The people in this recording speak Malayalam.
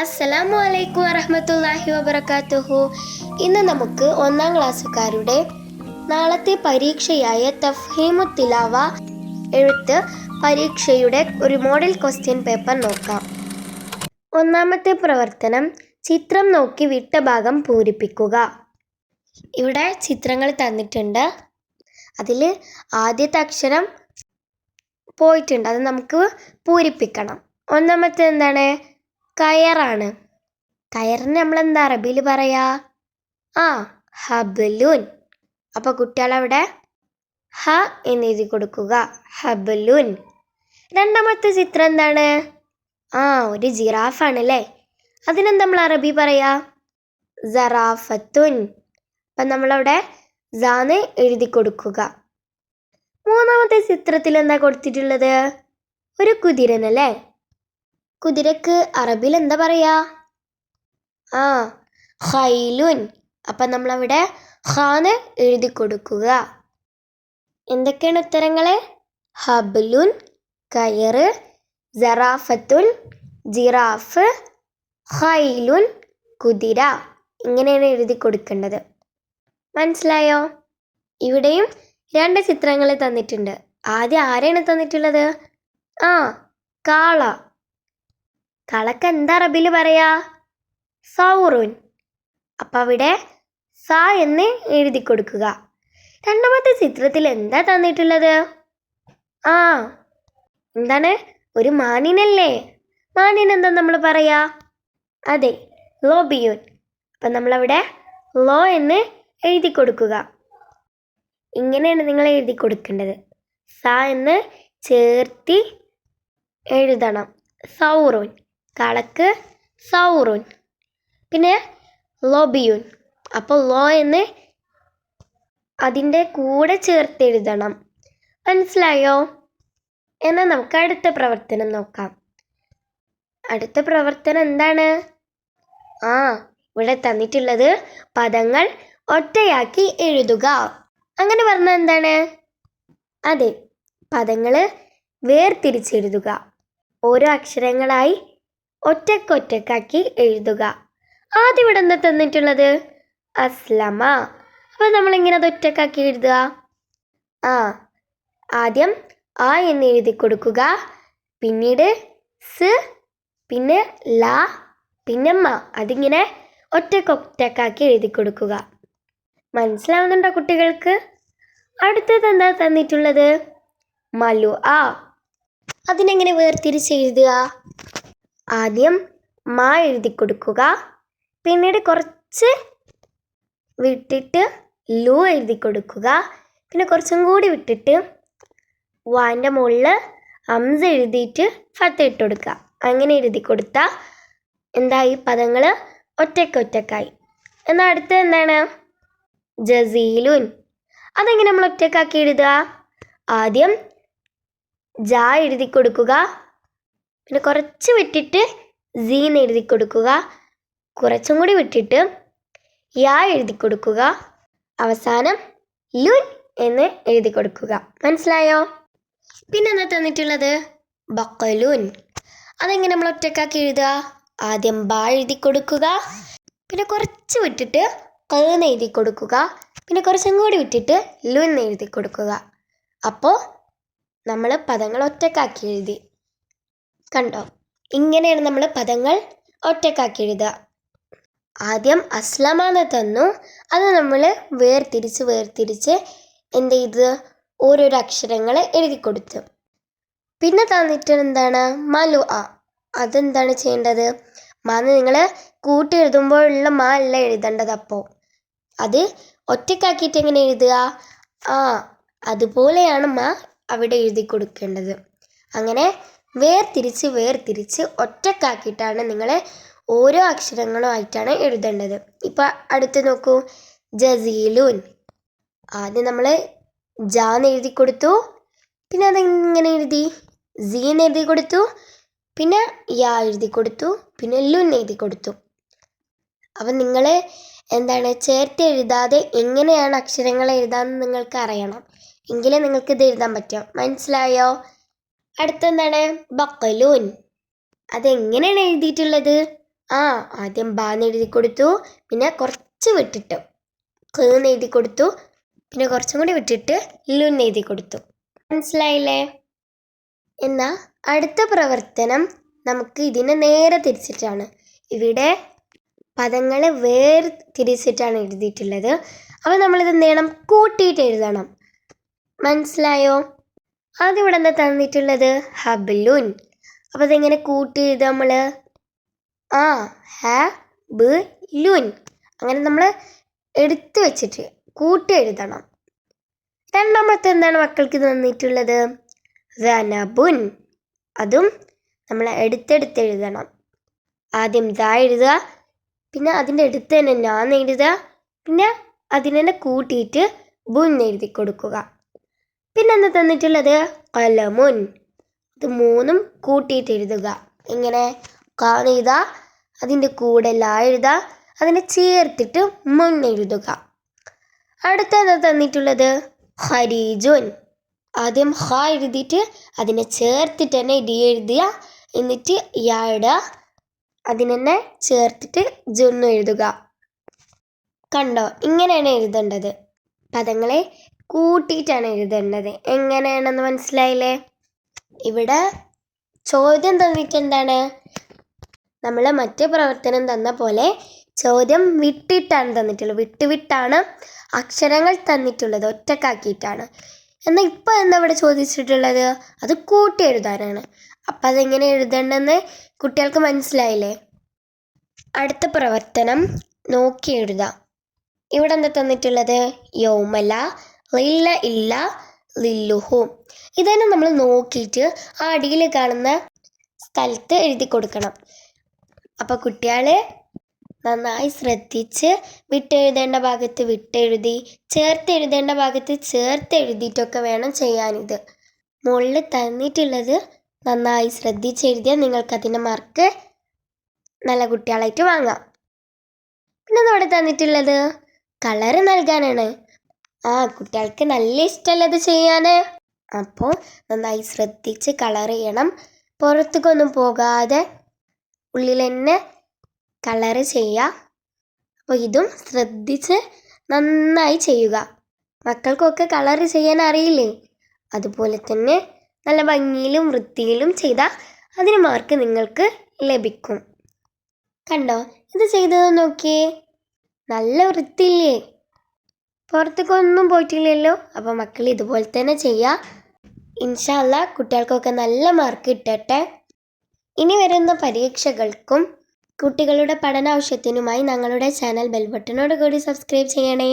അസ്സലാമു അലൈക്കും വറഹമത്തല്ലാഹി വബർക്കാത്തുഹു ഇന്ന് നമുക്ക് ഒന്നാം ക്ലാസ്സുകാരുടെ നാളത്തെ പരീക്ഷയായ തഫ്ഹീമു തിലാവ എഴുത്ത് പരീക്ഷയുടെ ഒരു മോഡൽ ക്വസ്റ്റ്യൻ പേപ്പർ നോക്കാം. ഒന്നാമത്തെ പ്രവർത്തനം ചിത്രം നോക്കി വിട്ട ഭാഗം പൂരിപ്പിക്കുക. ഇവിടെ ചിത്രങ്ങൾ തന്നിട്ടുണ്ട്. അതിൽ ആദ്യത്തെ അക്ഷരം പോയിട്ടുണ്ട്. അത് നമുക്ക് പൂരിപ്പിക്കണം. ഒന്നാമത്തെ എന്താണ്? കയറാണ്. കയറിന് നമ്മൾ എന്താ അറബിയിൽ പറയാ? ആ ഹബലൂൻ. അപ്പോൾ കുട്ടികളവിടെ? ഹ എന്ന് എഴുതി കൊടുക്കുക. ഹബലൂൻ. രണ്ടാമത്തെ ചിത്രം എന്താണ്? ആ ഒരു ജിറാഫാണ് അല്ലേ അതിനെന്താ നമ്മൾ അറബി പറയാ? സറാഫത്തുൻ. അപ്പം നമ്മളവിടെ സാന്ന് എഴുതി കൊടുക്കുക. മൂന്നാമത്തെ ചിത്രത്തിൽ എന്താ കൊടുത്തിട്ടുള്ളത്? ഒരു കുതിരനല്ലേ? കുതിരക്ക് അറബിൽ എന്താ പറയാ? ആ ഹൈലുൻ അപ്പം നമ്മളവിടെ ഹാന്ന് എഴുതി കൊടുക്കുക. എന്തൊക്കെയാണ് ഉത്തരങ്ങൾ ഹബലുൻ കയറ് ജറാഫത്തുൻ ജിറാഫ് ഹൈലുൻ കുതിര. ഇങ്ങനെയാണ് എഴുതി കൊടുക്കേണ്ടത്. മനസ്സിലായോ? ഇവിടെയും രണ്ട് ചിത്രങ്ങൾ തന്നിട്ടുണ്ട്. ആദ്യം ആരെയാണ് തന്നിട്ടുള്ളത്? ആ കാള. കളക്ക് എന്താ അറബിയിൽ പറയാ? സൗറുൻ. അപ്പം അവിടെ സ എന്ന് എഴുതി കൊടുക്കുക. രണ്ടാമത്തെ ചിത്രത്തിൽ എന്താ തന്നിട്ടുള്ളത്? ആ എന്താണ്? ഒരു മാനിനല്ലേ? മാനിൻ എന്താ നമ്മൾ പറയാ? അതെ ലോബിയൂൻ. അപ്പം നമ്മളവിടെ ലോ എന്ന് എഴുതി കൊടുക്കുക. ഇങ്ങനെയാണ് നിങ്ങൾ എഴുതി കൊടുക്കേണ്ടത്. സ എന്ന് ചേർത്തി എഴുതണം. സൗറുൻ. കളക്ക് സൗറുൻ. പിന്നെ ലോബിയുൻ. അപ്പോൾ ലോ എന്ന് അതിന്റെ കൂടെ ചേർത്ത് എഴുതണം. മനസ്സിലായോ? എന്നാൽ നമുക്ക് അടുത്ത പ്രവർത്തനം നോക്കാം. അടുത്ത പ്രവർത്തനം എന്താണ്? ആ ഇവിടെ തന്നിട്ടുള്ളത് പദങ്ങൾ ഒറ്റയാക്കി എഴുതുക. അങ്ങനെ പറഞ്ഞാൽ എന്താണ്? അതെ പദങ്ങൾ വേർതിരിച്ചെഴുതുക ഓരോ അക്ഷരങ്ങളായി ഒറ്റക്കൊറ്റക്കാക്കി എഴുതുക. ആദ്യം ഇവിടെ എന്താ തന്നിട്ടുള്ളത് അസ്ലമ. അപ്പോൾ നമ്മളിങ്ങനെ അത് ഒറ്റക്കാക്കി എഴുതുക. ആ ആദ്യം ആ എന്ന് എഴുതി കൊടുക്കുക. പിന്നീട് സ് പിന്നെ ല പിന്നെ മ. അതിങ്ങനെ ഒറ്റക്കൊറ്റക്കാക്കി എഴുതി കൊടുക്കുക. മനസ്സിലാവുന്നുണ്ടോ കുട്ടികൾക്ക്? അടുത്തത് എന്താ തന്നിട്ടുള്ളത്? മലു ആ. അതിനെങ്ങനെ വേർതിരിച്ച് എഴുതുക? ആദ്യം മാ എഴുതി കൊടുക്കുക. പിന്നീട് കുറച്ച് വിട്ടിട്ട് ലു എഴുതി കൊടുക്കുക. പിന്നെ കുറച്ചും കൂടി വിട്ടിട്ട് വാന്റെ മുകളിൽ അംസ് എഴുതിയിട്ട് ഫത്ത് ഇട്ട് കൊടുക്കുക. അങ്ങനെ എഴുതി കൊടുത്താൽ ഈ പദങ്ങൾ ഒറ്റക്കൊറ്റക്കായി എന്നാൽ അടുത്ത എന്താണ്? ജസീലുൻ. അതെങ്ങനെ നമ്മൾ ഒറ്റക്കാക്കി എഴുതുക? ആദ്യം ജ എഴുതി കൊടുക്കുക. പിന്നെ കുറച്ച് വിട്ടിട്ട് സി എന്ന് എഴുതി കൊടുക്കുക. കുറച്ചും കൂടി വിട്ടിട്ട് യാ എഴുതി കൊടുക്കുക. അവസാനം ലുൻ എന്ന് എഴുതി കൊടുക്കുക. മനസ്സിലായോ? പിന്നെ എന്താ തന്നിട്ടുള്ളത്? ബക്കലുൻ. അതെങ്ങനെ നമ്മൾ ഒറ്റക്കാക്കി എഴുതുക? ആദ്യം ബാ എഴുതി കൊടുക്കുക. പിന്നെ കുറച്ച് വിട്ടിട്ട് കന്ന് എഴുതി കൊടുക്കുക. പിന്നെ കുറച്ചും കൂടി വിട്ടിട്ട് ലുൻ എഴുതി കൊടുക്കുക. അപ്പോൾ നമ്മൾ പദങ്ങൾ ഒറ്റക്കാക്കി എഴുതി. കണ്ടോ? ഇങ്ങനെയാണ് നമ്മൾ പദങ്ങൾ ഒറ്റക്കാക്കി എഴുതുക ആദ്യം അസ്ലമ എന്ന് തന്നു. അത് നമ്മൾ വേർതിരിച്ച് വേർതിരിച്ച് എന്ത് ചെയ്ത്? ഓരോരോ അക്ഷരങ്ങൾ എഴുതി കൊടുത്തു. പിന്നെ തന്നിട്ട് എന്താണ്? മലു ആ അതെന്താണ് ചെയ്യേണ്ടത്? മാന്ന് നിങ്ങൾ കൂട്ടി എഴുതുമ്പോഴുള്ള മാ അല്ല എഴുതേണ്ടത് അപ്പോൾ അത് ഒറ്റക്കാക്കിയിട്ട് എങ്ങനെ എഴുതുക? ആ അതുപോലെയാണ് മാ അവിടെ എഴുതി കൊടുക്കേണ്ടത്. അങ്ങനെ വേർതിരിച്ച് വേർതിരിച്ച് ഒറ്റക്കാക്കിയിട്ടാണ് നിങ്ങൾ ഓരോ അക്ഷരങ്ങളും ആയിട്ടാണ് എഴുതേണ്ടത്. ഇപ്പം അടുത്ത് നോക്കൂ. ജസീലൂൻ. ആദ്യം നമ്മൾ ജാന്ന് എഴുതി കൊടുത്തു. പിന്നെ അതെങ്ങനെ എഴുതി? സീന്ന് എഴുതി കൊടുത്തു. പിന്നെ യാ എഴുതി കൊടുത്തു. പിന്നെ ലുൻ എഴുതി കൊടുത്തു. അപ്പം നിങ്ങൾ എന്താണ് ചേർത്ത് എഴുതാതെ എങ്ങനെയാണ് അക്ഷരങ്ങൾ എഴുതാമെന്ന് നിങ്ങൾക്ക് അറിയണം എങ്കിലേ നിങ്ങൾക്ക് ഇത് എഴുതാൻ പറ്റും. മനസ്സിലായോ? അടുത്തെന്താണ്? ബക്കലൂൻ. അതെങ്ങനെയാണ് എഴുതിയിട്ടുള്ളത്? ആ ആദ്യം ബാന്ന് എഴുതി കൊടുത്തു പിന്നെ കുറച്ച് വിട്ടിട്ട്. കേന്ന് എഴുതി കൊടുത്തു പിന്നെ കുറച്ചും കൂടി വിട്ടിട്ട് ലുൻ എഴുതി കൊടുത്തു. മനസ്സിലായില്ലേ? എന്നാ അടുത്ത പ്രവർത്തനം നമുക്ക് ഇതിനെ നേരെ തിരിച്ചിട്ടാണ്. ഇവിടെ പദങ്ങളെ വേർ തിരിച്ചിട്ടാണ് എഴുതിയിട്ടുള്ളത്. അപ്പോൾ നമ്മളിത് എന്ത് ചെയ്യണം? കൂട്ടിയിട്ട് എഴുതണം. മനസ്സിലായോ? ഇവിടെ എന്താ തന്നിട്ടുള്ളത്? ഹബലുൻ. അപ്പോൾ അതെങ്ങനെ കൂട്ടി എഴുതുക നമ്മൾ ആ ഹ ബ് ലുൻ അങ്ങനെ നമ്മൾ എടുത്തു വെച്ചിട്ട് കൂട്ടി എഴുതണം. രണ്ടാമത്തെ എന്താണ് മക്കൾക്ക് തന്നിട്ടുള്ളത്? റനബുൻ. അതും നമ്മൾ എടുത്തെടുത്ത് എഴുതണം. ആദ്യം ദാ എഴുതുക പിന്നെ അതിന്റെ അടുത്ത് തന്നെ ഞാൻ എഴുതുക പിന്നെ അതിനെ കൂട്ടിയിട്ട് ബുൻ എഴുതി കൊടുക്കുക. പിന്നെ എന്താ തന്നിട്ടുള്ളത്? കലമുൻ. ഇത് മൂന്നും കൂട്ടിയിട്ട് എഴുതുക. ഇങ്ങനെ കാണുക അതിന്റെ കൂടെ ലാ എഴുതുക. അതിനെ ചേർത്തിട്ട് മുൻ എഴുതുക. അടുത്ത എന്താ തന്നിട്ടുള്ളത് ഹരീജുൻ ആദ്യം ഹ എഴുതിയിട്ട് അതിനെ ചേർത്തിട്ട് തന്നെ ഡി എഴുതുക. എന്നിട്ട് യാ ഇടുക. അതിനെ ചേർത്തിട്ട് ജുന്നു എഴുതുക. കണ്ടോ? ഇങ്ങനെയാണ് എഴുതേണ്ടത്. പദങ്ങളെ കൂട്ടിയിട്ടാണ് എഴുതേണ്ടത്. എങ്ങനെയാണെന്ന് മനസ്സിലായില്ലേ? ഇവിടെ ചോദ്യം തന്നിട്ടെന്താണ്? നമ്മൾ മറ്റേ പ്രവർത്തനം തന്ന പോലെ ചോദ്യം വിട്ടിട്ടാണ് തന്നിട്ടുള്ളത്. വിട്ട് വിട്ടാണ് അക്ഷരങ്ങൾ തന്നിട്ടുള്ളത്. ഒറ്റക്കാക്കിയിട്ടാണ്. എന്നാൽ ഇപ്പം എന്താ ഇവിടെ ചോദിച്ചിട്ടുള്ളത്? അത് കൂട്ടി എഴുതാനാണ്. അപ്പം അതെങ്ങനെ എഴുതണ്ടെന്ന് കുട്ടികൾക്ക് മനസ്സിലായില്ലേ? അടുത്ത പ്രവർത്തനം നോക്കി എഴുതാം. ഇവിടെ എന്താ തന്നിട്ടുള്ളത്? യോമല ലില്ല ഇല്ല ലില്ലുഹു. ഇതന്നെ നമ്മൾ നോക്കിയിട്ട് ആ അടിയിൽ കാണുന്ന സ്ഥലത്ത് എഴുതി കൊടുക്കണം. അപ്പോൾ കുട്ടികളെ നന്നായി ശ്രദ്ധിച്ച് വിട്ടെഴുതേണ്ട ഭാഗത്ത് വിട്ടെഴുതി ചേർത്ത് എഴുതേണ്ട ഭാഗത്ത് ചേർത്ത് എഴുതിയിട്ടൊക്കെ വേണം ചെയ്യാനിത്. മുകളിൽ തന്നിട്ടുള്ളത് നന്നായി ശ്രദ്ധിച്ചെഴുതിയാൽ നിങ്ങൾക്ക് നിങ്ങൾക്കതിന്റെ മാർക്ക് നല്ല കുട്ടികളായിട്ട് വാങ്ങാം. പിന്നെ ഇവിടെ തന്നിട്ടുള്ളത് കളറ് നൽകാനാണ്. ആ കുട്ടികൾക്ക് നല്ല ഇഷ്ടമല്ലത് ചെയ്യാൻ അപ്പോൾ നന്നായി ശ്രദ്ധിച്ച് കളർ ചെയ്യണം. പുറത്തേക്കൊന്നും പോകാതെ ഉള്ളിൽ തന്നെ കളർ ചെയ്യുക അപ്പോൾ ഇതും ശ്രദ്ധിച്ച് നന്നായി ചെയ്യുക. മക്കൾക്കൊക്കെ കളർ ചെയ്യാൻ അറിയില്ലേ? അതുപോലെ തന്നെ നല്ല ഭംഗിയിലും വൃത്തിയിലും ചെയ്താൽ അതിന് മാർക്ക് നിങ്ങൾക്ക് ലഭിക്കും. കണ്ടോ? ഇത് ചെയ്തത് നോക്കിയേ. നല്ല വൃത്തിയില്ലേ? പുറത്തേക്കൊന്നും പോയിട്ടില്ലല്ലോ. അപ്പോൾ മക്കൾ ഇതുപോലെ തന്നെ ചെയ്യുക ഇൻഷാല്ല കുട്ടികൾക്കൊക്കെ നല്ല മാർക്ക് കിട്ടട്ടെ. ഇനി വരുന്ന പരീക്ഷകൾക്കും കുട്ടികളുടെ പഠന ആവശ്യത്തിനുമായി ഞങ്ങളുടെ ചാനൽ ബെൽബട്ടനോട് കൂടി സബ്സ്ക്രൈബ് ചെയ്യണേ.